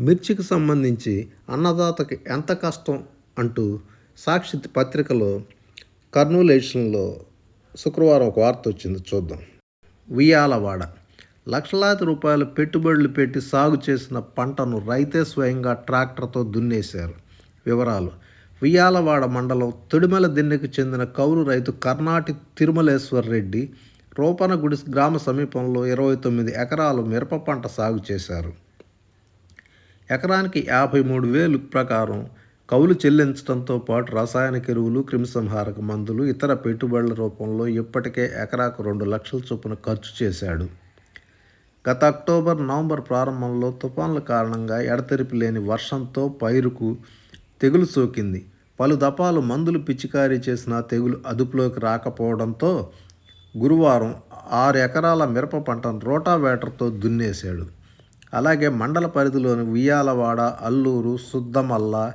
మిర్చికి సంబంధించి అన్నదాతకి ఎంత కష్టం అంటూ సాక్షి పత్రికలో కర్నూలు ఎడిషన్లో శుక్రవారం ఒక వార్త వచ్చింది చూద్దాం. ఉయ్యాలవాడ. లక్షలాది రూపాయలు పెట్టుబడులు పెట్టి సాగు చేసిన పంటను రైతే స్వయంగా ట్రాక్టర్తో దున్నేశారు. వివరాలు. ఉయ్యాలవాడ మండలం తొడిమల దిన్నెకు చెందిన కౌలు రైతు కర్ణాటి తిరుమలేశ్వర్ రెడ్డి రూపనగుడి గ్రామ సమీపంలో ఇరవై తొమ్మిది ఎకరాలు మిరప పంట సాగు చేశారు. ఎకరానికి యాభై మూడు వేలు ప్రకారం కౌలు చెల్లించడంతో పాటు రసాయనిక ఎరువులు క్రిమిసంహారక మందులు ఇతర పెట్టుబడుల రూపంలో ఇప్పటికే ఎకరాకు రెండు లక్షల చొప్పున ఖర్చు చేశాడు. గత అక్టోబర్ నవంబర్ ప్రారంభంలో తుఫాన్ల కారణంగా ఎడతెరిపి లేని వర్షంతో పైరుకు తెగులు సోకింది. పలు దపాలు మందులు పిచికారీ చేసిన తెగులు అదుపులోకి రాకపోవడంతో గురువారం ఆరు ఎకరాల మిరప పంటను రోటావేటర్తో దున్నేశాడు. అలాగే మండల పరిధిలోని ఉయ్యాలవాడ అల్లూరు సుద్దమల్ల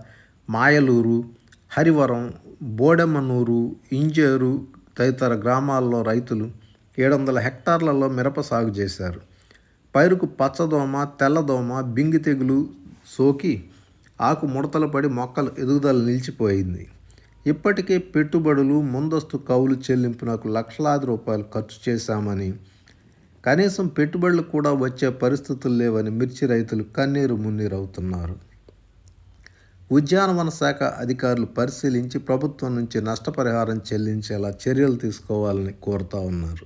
మాయలూరు హరివరం బోడెమ్మనూరు ఇంజేరు తదితర గ్రామాల్లో రైతులు ఏడు వందల హెక్టార్లలో మిరప సాగు చేశారు. పైరుకు పచ్చదోమ తెల్లదోమ బింగి తెగులు సోకి ఆకు ముడతలు పడి మొక్కలు ఎదుగుదల నిలిచిపోయింది. ఇప్పటికే పెట్టుబడులు ముందస్తు కౌలు చెల్లింపునకు లక్షలాది రూపాయలు ఖర్చు చేశామని కనీసం పెట్టుబడులు కూడా వచ్చే పరిస్థితులు లేవని మిర్చి రైతులు కన్నీరు మున్నీరు అవుతున్నారు ఉద్యానవన శాఖ అధికారులు పరిశీలించి ప్రభుత్వం నుంచి నష్టపరిహారం చెల్లించేలా చర్యలు తీసుకోవాలని కోరుతా ఉన్నారు.